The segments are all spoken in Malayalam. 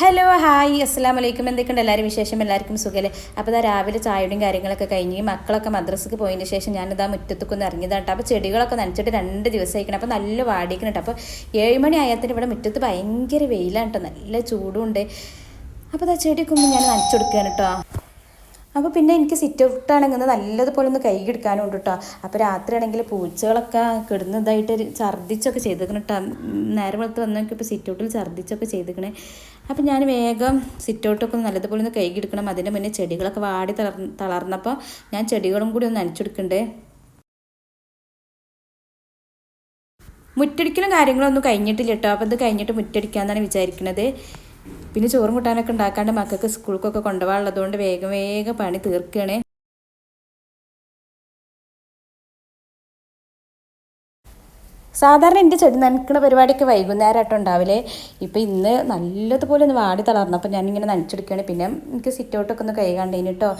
ഹലോ ഹായ് അസ്സാം വലൈക്കും എന്തൊക്കെയുണ്ട്? എല്ലാവരും വിശേഷം എല്ലാവർക്കും സുഖമല്ലേ അപ്പോൾ ഇതാ രാവിലെ ചായയുടെയും കാര്യങ്ങളൊക്കെ കഴിഞ്ഞ് മക്കളൊക്കെ മദ്രസക്ക് പോയതിന് ശേഷം ഞാനിതാ മുറ്റത്തൊക്കെ ഒന്ന് ഇറങ്ങിയതാണ് കേട്ടോ. അപ്പോൾ ചെടികളൊക്കെ നനച്ചിട്ട് രണ്ട് ദിവസമായിരിക്കണം അപ്പോൾ നല്ല വാടിക്കണം കേട്ടോ. അപ്പോൾ ഏഴ് മണി ആയാൽ ഇവിടെ മുറ്റത്ത് ഭയങ്കര വെയിലാണ് കേട്ടോ. നല്ല ചൂടുണ്ട്. അപ്പോൾ ഇതാ ചെടിയൊക്കെ ഒന്ന് ഞാൻ നനച്ചു കൊടുക്കുകയാണ് കേട്ടോ. അപ്പോൾ പിന്നെ എനിക്ക് സിറ്റ് ഔട്ട് ആണെങ്കിൽ നല്ലതുപോലെ ഒന്ന് കൈ എടുക്കാനും ഉണ്ട് കേട്ടോ. അപ്പോൾ രാത്രി ആണെങ്കിൽ പൂച്ചകളൊക്കെ കിടന്നതായിട്ട് ഛർദ്ദിച്ചൊക്കെ ചെയ്തേക്കണം കേട്ടോ. നേരം വളർത്ത് വന്നൊക്കെ ഇപ്പോൾ സിറ്റ് ഔട്ടിൽ ഛർദ്ദിച്ചൊക്കെ ചെയ്തേക്കണേ. അപ്പോൾ ഞാൻ വേഗം സിറ്റൗട്ടൊക്കെ നല്ലതുപോലെ ഒന്ന് കൈ എടുക്കണം. അതിന്റെ മുന്നേ ചെടികളൊക്കെ വാടി തളർ തളർന്നപ്പോൾ ഞാൻ ചെടികളും കൂടി ഒന്ന് നനച്ചെടുക്കണ്ടേ മുറ്റടിക്കലും കാര്യങ്ങളൊന്നും കഴിഞ്ഞിട്ടില്ല കേട്ടോ അപ്പോൾ ഇത് കഴിഞ്ഞിട്ട് മുറ്റടിക്കാമെന്നാണ് വിചാരിക്കുന്നത് പിന്നെ ചോറും കൂട്ടാനൊക്കെ ഉണ്ടാക്കാണ്ട് മക്കൾക്ക് സ്കൂൾക്കൊക്കെ കൊണ്ടുപോകാനുള്ളതുകൊണ്ട് വേഗം വേഗം പണി തീർക്കുകയാണ് സാധാരണ എന്റെ ചെടി നനക്കുന്ന പരിപാടിയൊക്കെ വൈകുന്നേരമായിട്ട് ഉണ്ടാവില്ലേ? ഇപ്പം ഇന്ന് നല്ലതുപോലെ ഒന്ന് വാടി തളർന്നു. അപ്പം ഞാനിങ്ങനെ നനച്ചെടുക്കുകയാണ്. പിന്നെ എനിക്ക് സിറ്റ് ഔട്ടൊക്കെ ഒന്ന് കൈ കണ്ടേന് കേട്ടോ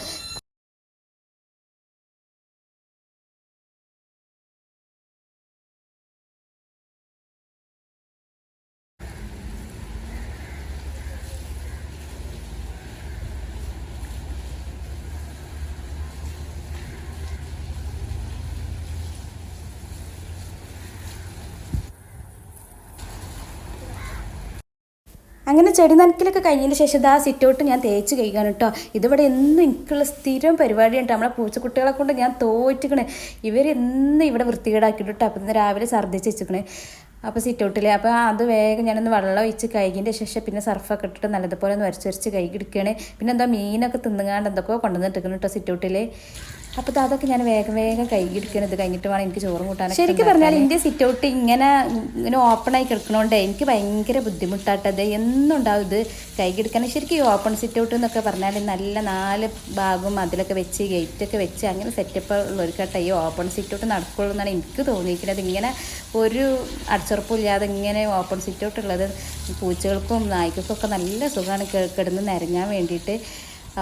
അങ്ങനെ ചെടി നനക്കലൊക്കെ കഴിഞ്ഞതിന് ശേഷം ആ സിറ്റൗട്ട് ഞാൻ തേച്ച് കഴിക്കാൻ കേട്ടോ ഇതിവിടെ എന്നും എനിക്കുള്ള സ്ഥിരം പരിപാടിയുണ്ട് നമ്മളെ പൂച്ചക്കുട്ടികളെ കൊണ്ട് ഞാൻ തോറ്റിക്കണേ. ഇവരെന്നും ഇവിടെ വൃത്തികേടാക്കിയിട്ട് അപ്പം ഇന്ന് രാവിലെ ഛർദ്ദിച്ച് വെച്ചിക്കണേ. അപ്പോൾ സിറ്റ് ഔട്ടിൽ അപ്പോൾ അത് വേഗം ഞാനൊന്ന് വെള്ളം ഒഴിച്ച് കഴുകിന്റെ ശേഷം പിന്നെ സർഫൊക്കെ ഇട്ടിട്ട് നല്ലതുപോലെ ഒന്ന് വരച്ച് വരച്ച് കഴുകി എടുക്കുകയാണ് പിന്നെ എന്താ മീനൊക്കെ തിന്നുകാണ്ട് എന്തൊക്കെയോ കൊണ്ടുവന്നിട്ടിരിക്കണം കേട്ടോ സിറ്റ് ഔട്ടിൽ അപ്പോൾ അതൊക്കെ ഞാൻ വേഗം വേഗം കഴുകിയെടുക്കണം ഇത് കഴിഞ്ഞിട്ട് വേണം എനിക്ക് ചോറും കൂട്ടാൻ ശരിക്കും പറഞ്ഞാൽ എന്റെ സിറ്റ് ഔട്ട് ഇങ്ങനെ ഇങ്ങനെ ആയി കിടക്കണോണ്ടേ എനിക്ക് ഭയങ്കര ബുദ്ധിമുട്ടാട്ടത് എന്നും ഉണ്ടാവും ഇത് കൈകിടക്കാൻ ശരിക്കും ഈ ഓപ്പൺ സിറ്റ് ഔട്ട് എന്നൊക്കെ പറഞ്ഞാൽ നല്ല നാല് ഭാഗവും അതിലൊക്കെ വെച്ച് ഗേറ്റൊക്കെ വെച്ച് അങ്ങനെ സെറ്റപ്പ് ഉള്ളവർക്കട്ടെ ഈ ഓപ്പൺ സിറ്റ് ഔട്ട് നടക്കുള്ളൂ എന്നാണ് എനിക്ക് തോന്നിയിരിക്കുന്നത്. ഇങ്ങനെ ഒരു അടച്ചുറപ്പില്ലാതെ ഇങ്ങനെ ഓപ്പൺ സിറ്റ് ഔട്ട് ഉള്ളത് പൂച്ചകൾക്കും നായ്ക്കൾക്കും ഒക്കെ നല്ല സുഖമാണ്. കിടന്ന് നിരങ്ങാൻ വേണ്ടിയിട്ട്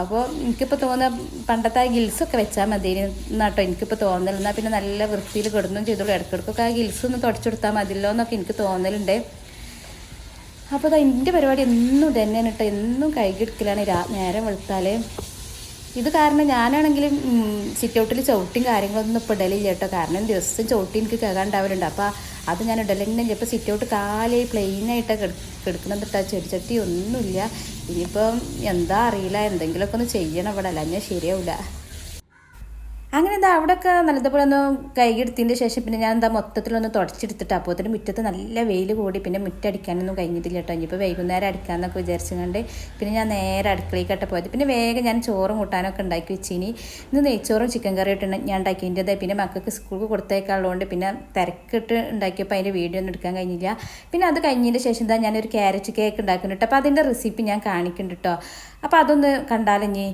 അപ്പോൾ എനിക്കിപ്പോൾ തോന്നുന്ന പണ്ടത്തെ ആ ഗിൽസൊക്കെ വെച്ചാൽ മതി. എന്നാട്ടോ എനിക്കിപ്പോൾ തോന്നൽ എന്നാൽ പിന്നെ നല്ല വൃത്തിയിൽ കിടന്നും ചെയ്തോളൂ. ഇടയ്ക്കിടയ്ക്കൊക്കെ ആ ഗിൽസ് ഒന്ന് തുടച്ചു കൊടുത്താൽ മതിയല്ലോ എന്നൊക്കെ എനിക്ക് തോന്നലുണ്ട്. അപ്പോൾ അതാ എന്റെ പരിപാടി എന്നും തന്നെയാണ് കേട്ടോ എന്നും കൈകെടുക്കലാണ് രാ നേരം വെളുത്താൽ ഇത് കാരണം ഞാനാണെങ്കിലും സിറ്റ് ഔട്ടിൽ ചവിട്ടിയും കാര്യങ്ങളൊന്നും ഇപ്പോൾ ഇടലില്ല കേട്ടോ കാരണം ദിവസം ചവിട്ടി എനിക്ക് കേൾക്കാണ്ടാവലുണ്ട് അപ്പോൾ അത് ഞാൻ ഇടലെന്നെ ഇപ്പോൾ സിറ്റ് ഔട്ട് കാലേ പ്ലെയിനായിട്ട് കിടക്കുന്നത് കേട്ടോ ചെടിച്ചട്ടി ഒന്നുമില്ല. ഇനിയിപ്പം എന്താ അറിയില്ല എന്തെങ്കിലുമൊക്കെ ഒന്ന് ചെയ്യണം ഇവിടെ അല്ല ഞാൻ ശരിയാവില്ല അങ്ങനെ എന്താ അവിടെയൊക്കെ നല്ലതുപോലെ ഒന്ന് കൈകെടുത്തതിന്റെ ശേഷം പിന്നെ ഞാൻ എന്താ മൊത്തത്തിലൊന്ന് തുടച്ചെടുത്തിട്ട് അപ്പോൾ തന്നെ മുറ്റത്ത് നല്ല വെയിൽ കൂടി പിന്നെ മുറ്റടിക്കാനൊന്നും കഴിഞ്ഞിട്ടില്ല കേട്ടോ ഇനിയിപ്പോൾ വൈകുന്നേരം അടിക്കാമെന്നൊക്കെ വിചാരിച്ചുകൊണ്ട് പിന്നെ ഞാൻ നേരെ അടുക്കളയിൽക്കട്ടെ പോയത്. പിന്നെ വേഗം ഞാൻ ചോറും കൂട്ടാനൊക്കെ ഉണ്ടാക്കി വെച്ചിനി. ഇന്ന് നെയ്ച്ചോറും ചിക്കൻ കറിയിട്ട് ഞാൻ ഉണ്ടാക്കിയതിന്റെത് പിന്നെ മക്കൾക്ക് സ്കൂൾക്ക് കൊടുത്തേക്കാളുകൊണ്ട് പിന്നെ തിരക്കിട്ട് ഉണ്ടാക്കിയപ്പോൾ അതിന്റെ വീഡിയോ ഒന്നും എടുക്കാൻ കഴിഞ്ഞില്ല. പിന്നെ അത് കഴിഞ്ഞതിന്റെ ശേഷം എന്താ ഞാനൊരു ക്യാരറ്റ് കേക്ക് ഉണ്ടാക്കുന്നുണ്ട്. അപ്പോൾ അതിന്റെ റെസിപ്പി ഞാൻ കാണിക്കുന്നുണ്ട് കേട്ടോ അപ്പോൾ അതൊന്ന് കണ്ടാലിഞ്ഞി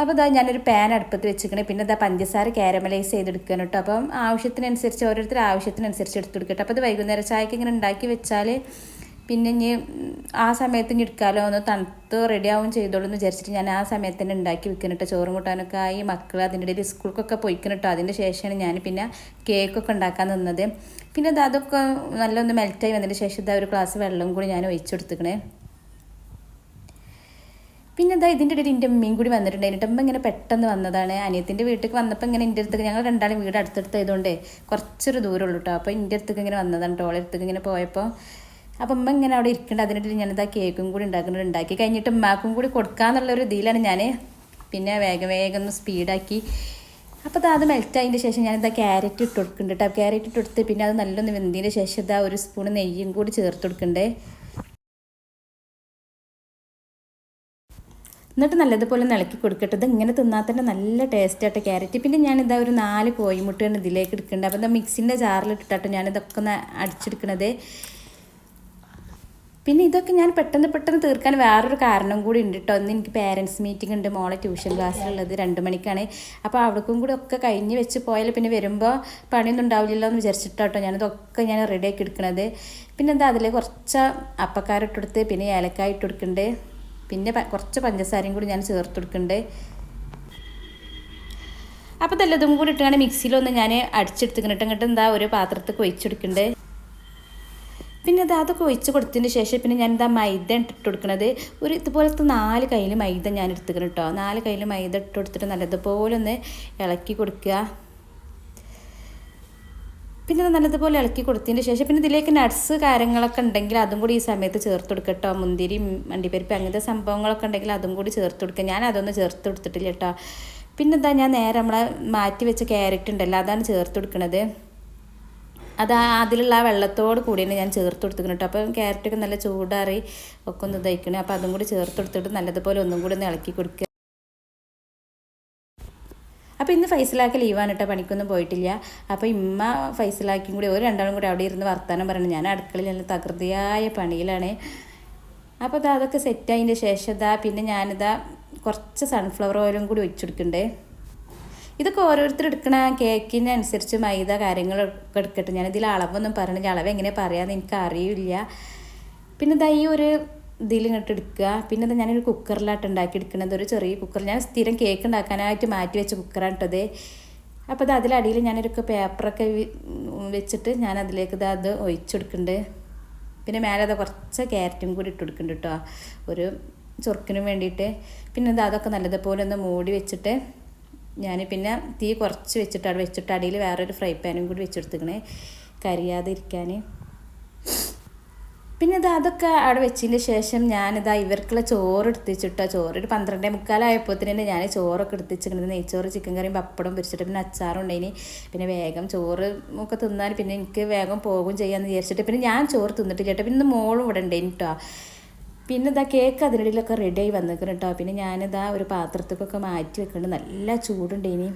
അപ്പോൾ ഇതാ ഞാനൊരു പാൻ അടുപ്പത്ത് വെച്ചിരിക്കണേ. പിന്നെ ഇതാ പഞ്ചസാര കാരമലൈസ് ചെയ്തെടുക്കണം കേട്ടോ അപ്പം ആവശ്യത്തിനനുസരിച്ച് ഓരോരുത്തർ ആവശ്യത്തിനനുസരിച്ച് എടുത്തെടുക്കട്ടെ. അപ്പോൾ ഇത് വൈകുന്നേരം ചായക്ക് ഇങ്ങനെ ഉണ്ടാക്കി വെച്ചാൽ പിന്നെ ഇനി ആ സമയത്ത് ഇനി എടുക്കാമല്ലോ ഒന്ന് തണുത്ത് റെഡി ആവും ചെയ്തോളൂ എന്ന് വിചാരിച്ചിട്ട് ഞാൻ ആ സമയത്ത് തന്നെ ഉണ്ടാക്കി വെക്കണം കേട്ടോ ചോറും കൂട്ടാനൊക്കെ ആയി മക്കൾ അതിന്റെ ഇടയിൽ സ്കൂൾക്കൊക്കെ പോയിക്കണം കേട്ടോ അതിന്റെ ശേഷമാണ് ഞാൻ പിന്നെ കേക്കൊക്കെ ഉണ്ടാക്കാൻ നിന്നത്. പിന്നെ അതൊക്കെ നല്ലൊന്ന് മെൽറ്റായി വന്നതിന് ശേഷം ഇതാ ഒരു ഗ്ലാസ് വെള്ളം കൂടി ഞാൻ ഒഴിച്ചെടുത്തുക്കണേ. പിന്നെ എന്താ ഇതിന്റെ ഇടയിൽ എന്റെ അമ്മയും കൂടി വന്നിട്ടുണ്ടായിരുന്നു. അമ്മ ഇങ്ങനെ പെട്ടെന്ന് വന്നതാണ്. അനിയത്തിന്റെ വീട്ടിൽ വന്നപ്പോൾ ഇങ്ങനെ എന്റെ അടുത്തേക്ക് ഞങ്ങൾ രണ്ടാളും വീട് അടുത്തടുത്തായതുകൊണ്ട് കുറച്ചൊരു ദൂരമുള്ളൂ കേട്ടോ അപ്പോൾ എന്റെ അടുത്തേക്ക് ഇങ്ങനെ വന്നതാണ് ടോളെ അടുത്തേക്ക് ഇങ്ങനെ പോയപ്പോൾ അപ്പം അമ്മ ഇങ്ങനെ അവിടെ ഇരിക്കേണ്ട. അതിനിടയിൽ ഞാനിതാ കേക്കും കൂടി ഉണ്ടാക്കുന്നുണ്ട് ഉണ്ടാക്കി കഴിഞ്ഞിട്ട് ഉമ്മാക്കും കൂടി കൊടുക്കാന്നുള്ളൊരു ഇതിലാണ് ഞാൻ പിന്നെ വേഗം വേഗം ഒന്ന് സ്പീഡാക്കി. അപ്പോൾ അത് മെൽറ്റ് ആയതിന്റെ ശേഷം ഞാനിതാ ക്യാരറ്റ് ഇട്ട് കൊടുക്കുന്നുണ്ട് കേട്ടോ ക്യാരറ്റ് ഇട്ട് കൊടുത്ത് പിന്നെ അത് നല്ലൊന്ന് വെന്തതിന്റെ ശേഷം ഇതാ ഒരു സ്പൂൺ നെയ്യും കൂടി ചേർത്ത് കൊടുക്കണ്ടേ എന്നിട്ട് നല്ലതുപോലെ നിളക്കി കൊടുക്കട്ടെ. ഇത് ഇങ്ങനെ തിന്നാൽ തന്നെ നല്ല ടേസ്റ്റ് ആയിട്ട് ക്യാരറ്റ് പിന്നെ ഞാനിതാ ഒരു നാല് കോഴിമുട്ടയാണ് ഇതിലേക്ക് എടുക്കേണ്ടത് അപ്പോൾ എന്താ മിക്സിന്റെ ജാറിലിട്ടിട്ടോ ഞാനിതൊക്കെ ഒന്ന് അടിച്ചെടുക്കണത്. പിന്നെ ഇതൊക്കെ ഞാൻ പെട്ടെന്ന് പെട്ടെന്ന് തീർക്കാൻ വേറൊരു കാരണം കൂടി ഉണ്ട് കേട്ടോ ഇന്ന് എനിക്ക് പേരൻസ് മീറ്റിംഗ് ഉണ്ട്. മോളെ ട്യൂഷൻ ക്ലാസ്സിലുള്ളത് രണ്ട് മണിക്കാണ്. അപ്പോൾ അവിടേക്കും കൂടി ഒക്കെ കഴിഞ്ഞ് വെച്ച് പോയാൽ പിന്നെ വരുമ്പോൾ പണിയൊന്നും ഉണ്ടാവില്ലല്ലോ എന്ന് വിചാരിച്ചിട്ടോ ഞാനിതൊക്കെ ഞാൻ റെഡിയാക്കി എടുക്കണത്. പിന്നെ എന്താ അതിൽ കുറച്ച് അപ്പക്കാരിട്ടെടുത്ത് പിന്നെ ഏലക്കായ ഇട്ട് കൊടുക്കുന്നുണ്ട് പിന്നെ കുറച്ച് പഞ്ചസാരയും കൂടി ഞാൻ ചേർത്ത് കൊടുക്കുന്നുണ്ട് അപ്പോൾ ഇതും കൂടി ഇട്ടാണ് മിക്സിയിലൊന്ന് ഞാൻ അടിച്ചെടുത്തിട്ട് ഇങ്ങോട്ട് എന്താ ഒരു പാത്രത്തിൽ ഒഴിച്ചെടുക്കുന്നുണ്ട്. പിന്നെ അത് അതൊക്കെ ഒഴിച്ച് കൊടുത്തതിന് ശേഷം പിന്നെ ഞാൻ എന്താ മൈദ ഇട്ടിട്ട് കൊടുക്കുന്നത് ഒരു ഇതുപോലത്തെ നാല് കയ്യിൽ മൈദ ഞാൻ എടുത്തുക്കണം കേട്ടോ നാല് കയ്യിൽ മൈദ ഇട്ട് കൊടുത്തിട്ട് നല്ലതുപോലെ ഒന്ന് ഇളക്കി കൊടുക്കുക. പിന്നെ നല്ലതുപോലെ ഇളക്കി കൊടുത്തതിന് ശേഷം പിന്നെ ഇതിലേക്ക് നട്ട്സ് കാര്യങ്ങളൊക്കെ ഉണ്ടെങ്കിൽ അതും കൂടി ഈ സമയത്ത് ചേർത്ത് കൊടുക്കട്ടോ മുന്തിരി മണ്ടിപ്പരിപ്പ് അങ്ങനത്തെ സംഭവങ്ങളൊക്കെ ഉണ്ടെങ്കിൽ അതും കൂടി ചേർത്ത് കൊടുക്കുക ഞാൻ അതൊന്നും ചേർത്ത് കൊടുത്തിട്ടില്ല കേട്ടോ പിന്നെ എന്താ ഞാൻ നേരെ നമ്മളെ മാറ്റി വെച്ച ക്യാരറ്റ് ഉണ്ടല്ലോ അതാണ് ചേർത്ത് കൊടുക്കുന്നത് അത് അതിലുള്ള ആ വെള്ളത്തോട് കൂടിയാണ് ഞാൻ ചേർത്ത് കൊടുത്തിക്കണം കേട്ടോ അപ്പം ക്യാരറ്റൊക്കെ നല്ല ചൂടാറി ഒക്കെ ഒന്ന് ഇതായിക്കണേ. അപ്പോൾ അതും കൂടി ചേർത്ത് കൊടുത്തിട്ട് നല്ലതുപോലെ ഒന്നും കൂടി ഒന്ന് ഇളക്കി കൊടുക്കുക അപ്പോൾ ഇന്ന് ഫൈസലാക്ക് ലീവാണ് കേട്ടോ പണിക്കൊന്നും പോയിട്ടില്ല. അപ്പോൾ ഇമ്മ ഫൈസലാക്കിയും കൂടി ഒരു രണ്ടാളും കൂടി അവിടെ ഇരുന്ന് വർത്താനം പറയണം. ഞാൻ അടുക്കളയിൽ നല്ല തകൃതിയായ പണിയിലാണ്. അപ്പോൾ ഇതാ അതൊക്കെ സെറ്റായതിന്റെ ശേഷം ഇതാ പിന്നെ ഞാനിതാ കുറച്ച് സൺഫ്ലവർ ഓയിലും കൂടി ഒഴിച്ചെടുക്കണ്ടേ ഇതൊക്കെ ഓരോരുത്തർ എടുക്കണ കേക്കിനനുസരിച്ച് മൈദ കാര്യങ്ങളൊക്കെ എടുക്കട്ടെ. ഞാനിതിൽ അളവൊന്നും പറയണില്ല അളവ് എങ്ങനെ പറയാമെന്ന് എനിക്ക് അറിയില്ല പിന്നെ ഇതാ ഈ ഒരു ഇതിൽ ഇങ്ങോട്ട് എടുക്കുക. പിന്നെ ഇത് ഞാനൊരു കുക്കറിലായിട്ട് ഉണ്ടാക്കി എടുക്കുന്നത് ഒരു ചെറിയ കുക്കർ. ഞാൻ സ്ഥിരം കേക്ക് ഉണ്ടാക്കാനായിട്ട് മാറ്റി വെച്ച കുക്കറാണ് കേട്ടത് അപ്പോൾ ഇത് അതിലടിയിൽ ഞാനൊരു പേപ്പറൊക്കെ വെച്ചിട്ട് ഞാൻ അതിലേക്ക് ഇത് അത് ഒഴിച്ചെടുക്കുന്നുണ്ട് പിന്നെ മേലെ അത് കുറച്ച് ക്യാരറ്റും കൂടി ഇട്ട് കൊടുക്കുന്നുണ്ട് കേട്ടോ ഒരു ചൊറുക്കിനും വേണ്ടിയിട്ട്. പിന്നെ ഇത് അതൊക്കെ നല്ലതുപോലെ ഒന്ന് മൂടി വെച്ചിട്ട് ഞാൻ പിന്നെ തീ കുറച്ച് വെച്ചിട്ട് അവിടെ വെച്ചിട്ട് അടിയിൽ വേറൊരു ഫ്രൈ പാനും കൂടി വെച്ചെടുത്തിക്കണേ. കരിയാതെ ഇരിക്കാൻ പിന്നെ ഇത് അതൊക്കെ അവിടെ വെച്ചതിന് ശേഷം ഞാനിതാ ഇവർക്കുള്ള ചോറ് എടുത്തിച്ചിട്ടോ. ചോറ് ഒരു പന്ത്രണ്ടേ തന്നെ ഞാൻ ചോറൊക്കെ എടുത്തിച്ചിട്ടുണ്ട്. നെയ്ച്ചോറ് ചിക്കൻ കറിയും പപ്പടം പൊരിച്ചിട്ട് പിന്നെ അച്ചാറും ഉണ്ടായിനി. പിന്നെ വേഗം ചോറ് ഒക്കെ തിന്നാൽ പിന്നെ എനിക്ക് വേഗം പോകും ചെയ്യാമെന്ന് വിചാരിച്ചിട്ട് പിന്നെ ഞാൻ ചോറ് തിന്നിട്ടില്ല കേട്ടോ. പിന്നെ മോളും ഇവിടെ ഉണ്ടായിന് കേട്ടോ പിന്നെ ഇതാ കേക്ക് അതിനിടയിലൊക്കെ റെഡിയായി വന്നിക്കണം കേട്ടോ പിന്നെ ഞാനിതാ ഒരു പാത്രത്തേക്കൊക്കെ മാറ്റി വെക്കുന്നുണ്ട്. നല്ല ചൂടുണ്ട് ഇനി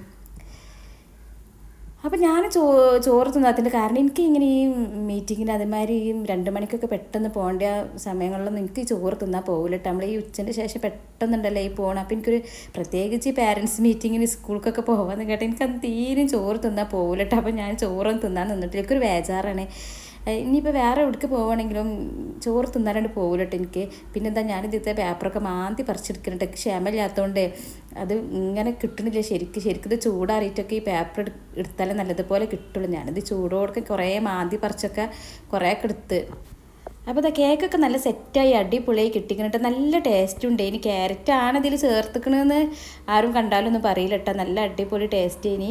അപ്പം ഞാൻ ചോ ചോറ് തിന്നാത്തതിന്റെ കാരണം എനിക്ക് ഇങ്ങനെ ഈ മീറ്റിങ്ങിന് അതേമാതിരി ഈ രണ്ട് മണിക്കൊക്കെ പെട്ടെന്ന് പോകേണ്ട സമയങ്ങളിലൊന്നും എനിക്ക് ചോറ് തിന്നാൽ പോകില്ല കേട്ടോ നമ്മൾ ഈ ഉച്ചന്റെ ശേഷം പെട്ടെന്നുണ്ടല്ലോ ഈ പോകണം അപ്പം എനിക്കൊരു പ്രത്യേകിച്ച് ഈ പാരൻസ് മീറ്റിങ്ങിന് സ്കൂൾക്കൊക്കെ പോകാമെന്ന് കേട്ടോ എനിക്കത് തീരെയും ചോറ് തിന്നാൽ പോകില്ല കേട്ടോ അപ്പം ഞാൻ ചോറൊന്നും തിന്നാൻ നിന്നിട്ടില്ല. എനിക്കൊരു ബേജാറാണ്. ഏഹ് ഇനിയിപ്പോൾ വേറെ എവിടേക്ക് പോവുകയാണെങ്കിലും ചോറ് തിന്നാനായിട്ട് പോകില്ല കേട്ടോ എനിക്ക്. പിന്നെന്താ ഞാൻ ഇതിത്തെ പേപ്പറൊക്കെ മാന്തി പറിച്ചെടുക്കുന്നുണ്ട്. ക്ഷമയില്ലാത്തതുകൊണ്ട് അത് ഇങ്ങനെ കിട്ടണില്ല. ശരിക്ക് ശരിക്കും ഇത് ചൂടാറിയിട്ടൊക്കെ ഈ പേപ്പർ എടുത്താലേ നല്ലതുപോലെ കിട്ടുള്ളൂ. ഞാനിത് ചൂടോടൊക്കെ കുറേ മാന്തി പറിച്ചൊക്കെ കുറേയൊക്കെ എടുത്ത്. അപ്പോൾ ഇതാ കേക്കൊക്കെ നല്ല സെറ്റായി അടിപൊളിയായി കിട്ടിക്കണിട്ട് നല്ല ടേസ്റ്റ് ഉണ്ട്. ഇനി ക്യാരറ്റ് ആണ് ഇതിൽ ചേർത്തിക്കണമെന്ന് ആരും കണ്ടാലൊന്നും പറയില്ല കേട്ടോ. നല്ല അടിപൊളി ടേസ്റ്റ് ഇനി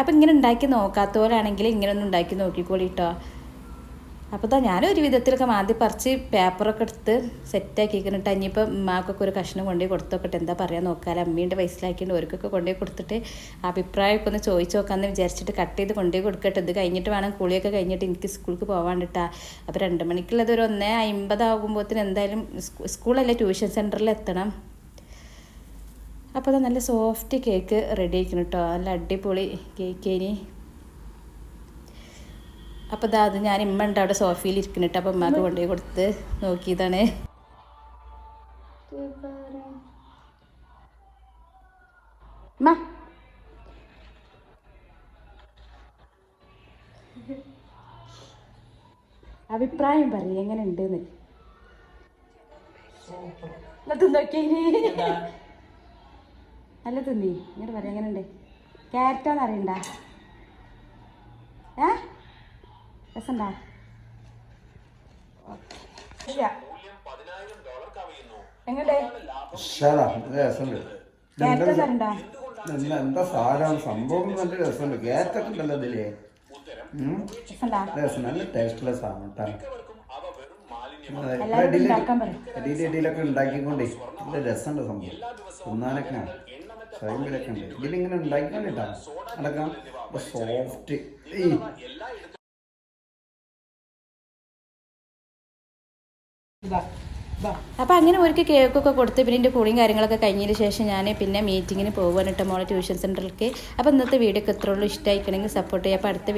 അപ്പോൾ ഇങ്ങനെ ഉണ്ടാക്കി നോക്കാത്ത പോലെ ആണെങ്കിൽ ഇങ്ങനെ ഒന്ന് ഉണ്ടാക്കി നോക്കിക്കോളി കേട്ടോ. അപ്പോൾ ഇതാ ഞാനൊരു വിധത്തിലൊക്കെ ആദ്യം പറിച്ച് പേപ്പറൊക്കെ എടുത്ത് സെറ്റാക്കിക്കണിട്ട് ഇനിയിപ്പോൾ ഉമ്മാക്കൊക്കെ ഒരു കഷ്ണം കൊണ്ടുപോയി കൊടുത്തോക്കട്ടെ. എന്താ പറയുക നോക്കാൻ അമ്മീന്റെ വയസ്സിലാക്കിയിട്ട് ഓർക്കൊക്കെ കൊണ്ടുപോയി കൊടുത്തിട്ട് അഭിപ്രായമൊക്കെ ഒന്ന് ചോദിച്ചു നോക്കാമെന്ന് വിചാരിച്ചിട്ട് കട്ട് ചെയ്ത് കൊണ്ടുപോയി കൊടുക്കട്ടെ. ഇത് കഴിഞ്ഞിട്ട് വേണം കുളിയൊക്കെ കഴിഞ്ഞിട്ട് എനിക്ക് സ്കൂൾക്ക് പോകാണ്ടിട്ടാ അപ്പോൾ രണ്ട് മണിക്കുള്ളത് ഒരു ഒന്നേ അമ്പതാകുമ്പോഴത്തേന് എന്തായാലും സ്കൂളല്ല ട്യൂഷൻ സെന്ററിൽ എത്തണം. അപ്പോൾ അത് നല്ല സോഫ്റ്റ് കേക്ക് റെഡി ആക്കണം കേട്ടോ നല്ല അടിപൊളി കേക്ക് ഇനി. അപ്പോൾ ഇതാ അത് ഞാൻ ഇമ്മ ഉണ്ട് അവിടെ സോഫയിൽ ഇരിക്കുന്നിട്ട് അപ്പോൾ അമ്മയ്ക്ക് കൊണ്ടുപോയി കൊടുത്ത് നോക്കിയതാണ്. അഭിപ്രായം പറയും എങ്ങനെ ഉണ്ടെന്ന് നല്ല തിന്നി. ഇങ്ങോട്ട് പറയാം എങ്ങനെ ഉണ്ട് ക്യാരറ്റാന്ന് അറിയണ്ട? ഏ? രസണ്ടാ ഇല്ല. എങ്ങോട്ടേ? എന്താ സാധനം? സംഭവം നല്ല രസമുണ്ട്. കേക്കൊക്കെ ഉണ്ടല്ലോ ഇതിൽ. ഉം. രസണ്ടാ രസം. നല്ല ടേസ്റ്റുള്ള സാധനം ഉണ്ടാക്കിക്കൊണ്ടേ നല്ല രസമുണ്ട് സംഭവം. തിന്നാനൊക്കെ. സ്വയംവിലൊക്കെ ഉണ്ട്. ഇതിലിങ്ങനെ ഉണ്ടാക്കിക്കൊണ്ടിട്ടാ അടക്കാം സോഫ്റ്റ് അപ്പോൾ അങ്ങനെ ഒരിക്കൽ കേക്കൊക്കെ കൊടുത്ത് പിന്നെ എന്റെ കുളിയും കാര്യങ്ങളൊക്കെ കഴിഞ്ഞതിന് ശേഷം ഞാൻ പിന്നെ മീറ്റിങ്ങിന് പോകുവാനിട്ട് മോളെ ട്യൂഷൻ സെന്ററിലേക്ക് അപ്പോൾ ഇന്നത്തെ വീഡിയോ ഒക്കെ ഇത്രയുള്ളൂ ഇഷ്ടമായിക്കണമെങ്കിൽ സപ്പോർട്ട് ചെയ്യാം. അപ്പോൾ അടുത്ത